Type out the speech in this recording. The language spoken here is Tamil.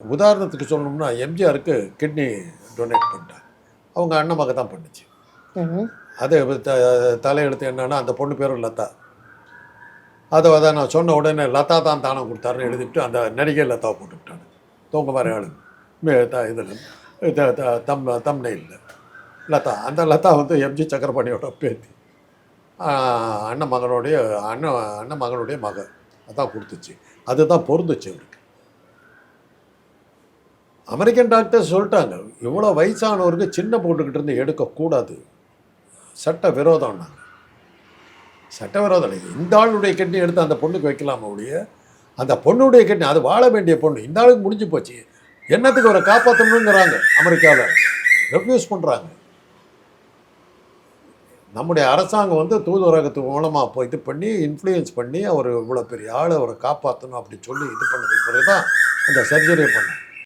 உதாரணத்துக்கு சொல்லணும்னா எம்ஜிஆருக்கு கிட்னி டொனேட் பண்ணிட்டாங்க அவங்க அண்ணன் மக தான் பண்ணுச்சு. அது த- தலையெழுத்து என்னன்னா அந்த பொண்ணு பேரும் லதா. அதை அதை நான் சொன்ன உடனே லதா தான் தானம் கொடுத்தாருன்னு எழுதிவிட்டு அந்த நடிகை லதாவை போட்டுவிட்டாங்க தூங்க மாதிரி ஆளு. இதில் தம் தம்னையில் லதா அந்த லதா வந்து எம்ஜி சக்கரபாணியோட பேத்தி. அண்ணன் மகனுடைய அண்ணன் அண்ணன் மகனுடைய மகன் அதான் கொடுத்துச்சு. அதுதான் பொருந்துச்சு அவருக்கு. அமெரிக்கன் டாக்டர் சொல்லிட்டாங்க இவ்வளோ வயசானவருக்கு சின்ன போட்டுக்கிட்டு இருந்து எடுக்கக்கூடாது. சட்ட விரோதம்னாங்க சட்ட விரோதம் இல்லை இந்த ஆளுடைய கிட்னி எடுத்து அந்த பொண்ணுக்கு வைக்கலாமா ஒழிய? அந்த பொண்ணுடைய கிட்னி அது வாழ வேண்டிய பொண்ணு. இந்த ஆளுக்கு முடிஞ்சு போச்சு. என்னத்துக்கு அவரை காப்பாற்றணுங்கிறாங்க அமெரிக்காவில் ரெஃப்யூஸ் பண்ணுறாங்க நம்முடைய அரசாங்கம் வந்து தூதுவரகத்து மூலமாக போய் இது பண்ணி இன்ஃப்ளூயன்ஸ் பண்ணி அவர் இவ்வளோ பெரிய ஆள் அவரை காப்பாற்றணும் அப்படி சொல்லி இது பண்ணதுக்கு பிறகு தான் அந்த சர்ஜரியை பண்ணேன்